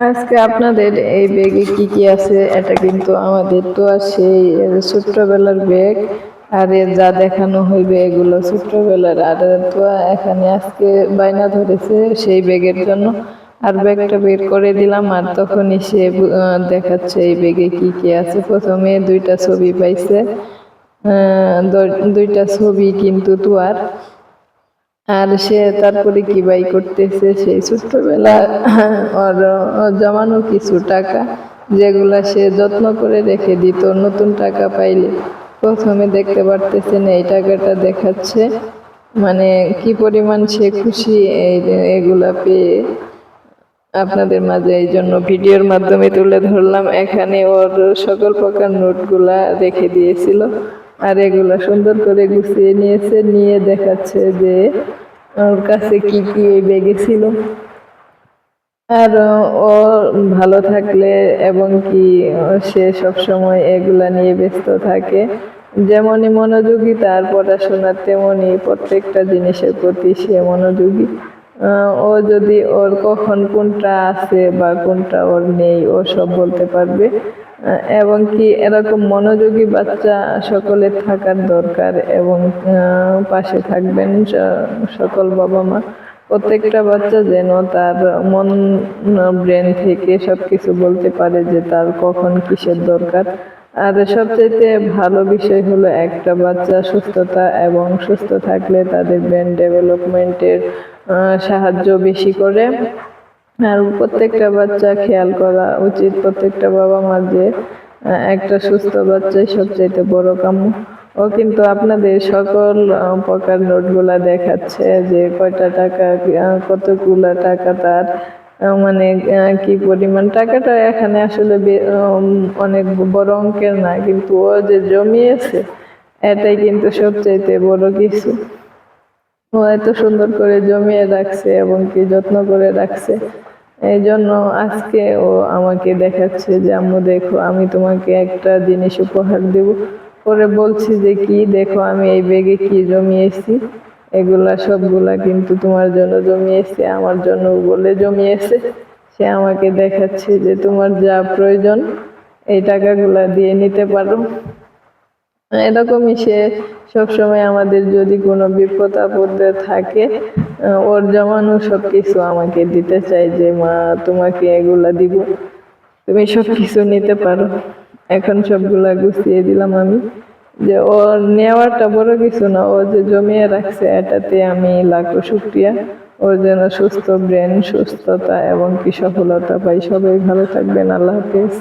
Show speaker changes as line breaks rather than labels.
আজকে আপনাদের এই ব্যাগে কি কি আছে এটা কিন্তু আমাদের তো আর সেই ছোট্টবেলার ব্যাগ, আর যা দেখানো হইবে এগুলো ছোট্টবেলার। আর তো এখানে আজকে বাইনা ধরেছে সেই ব্যাগের জন্য। আর ব্যাগটা বের করে দিলাম, আর তখনই সে দেখাচ্ছে এই ব্যাগে কি কি আছে। প্রথমে দুইটা ছবি পাইছে দুইটা ছবি কিন্তু তুয়ার। আর সে তারপরে কি বাই করতেছে? সেই ছোট্টবেলা ওর জমানো কিছু টাকা যেগুলা সে যত্ন করে রেখে দিত, নতুন টাকা পাইলে। প্রথমে দেখতে পারতেছেন এই টাকাটা দেখাচ্ছে। মানে কি পরিমাণ সে খুশি এগুলা পেয়ে। আপনাদের মাঝে এই জন্য ভিডিওর মাধ্যমে তুলে ধরলাম। এখানে ওর সকল প্রকার নোটগুলা রেখে দিয়েছিল। আর এগুলো সুন্দর করে গুছিয়ে নিয়েছে, নিয়ে দেখাচ্ছে যে ওর কাছে কি কি এই ব্যাগে ছিল। আর ও ভালো থাকলে এবং কি সে সব সময় এগুলা নিয়ে ব্যস্ত থাকে। যেমনই মনোযোগী তার পড়াশোনার তেমনই প্রত্যেকটা জিনিসের প্রতি সে মনোযোগী। ও যদি ওর কখন কোনটা আছে বা কোনটা ওর নেই, ও সব বলতে পারবে। এবং কি এরকম মনোযোগী বাচ্চা সকলে থাকার দরকার এবং পাশে থাকবেন সকল বাবা মা। প্রত্যেকটা বাচ্চা যেন তার মন, ব্রেন থেকে সব কিছু বলতে পারে যে তার কখন কিসের দরকার। আর সবচেয়ে ভালো বিষয় হলো একটা বাচ্চা সুস্থতা এবং সুস্থ থাকলে তাদের ব্রেন ডেভেলপমেন্টের সাহায্য বেশি করে। আর প্রত্যেকটা বাচ্চা খেয়াল করা উচিত। প্রত্যেকটা বাবা মার যে একটা সুস্থ বাচ্চাই সবচাইতে বড় কাম্য। ও কিন্তু আপনাদের সকল প্রকার নোটগুলা দেখাচ্ছে যে কয়টা টাকা কতগুলা টাকা তার মানে কি পরিমাণ। টাকাটা এখানে আসলে অনেক বড় অঙ্কের না, কিন্তু ও যে জমিয়েছে, এটাই কিন্তু সবচাইতে বড় কিছু। ও এত সুন্দর করে জমিয়ে রাখছে এবং কি যত্ন করে রাখছে। এই জন্য আজকে ও আমাকে দেখাচ্ছে যে, আম্মু, দেখো, আমি তোমাকে একটা জিনিস উপহার দেব। পরে বলছি যে, কি? দেখো, আমি এই ব্যাগে কি জমিয়েছি? এগুলা সবগুলা কিন্তু তোমার জন্য জমিয়েছে, আমার জন্য বলে জমিয়েছে। সে আমাকে দেখাচ্ছে যে, তোমার যা প্রয়োজন, এই টাকাগুলা দিয়ে নিতে পারো। এরকমই সে সবসময় আমাদের যদি কোনো বিপদ আপদে থাকে ওর জমানো সব কিছু আমাকে দিতে চাই যে, মা, তোমাকে এগুলা দিব। তুমি সব কিছু নিতে পারো। এখন সবগুলা গুছিয়ে দিলাম আমি। যে ও নেওয়াটা বড় কিছু না, ও যে জমিয়ে রাখছে এটাতে আমি লাখো শুক্রিয়া। ওর যেন সুস্থ ব্রেন, সুস্থতা এবং কি সফলতা পাই। সবাই ভালো থাকবেন। আল্লাহ হাফিজ।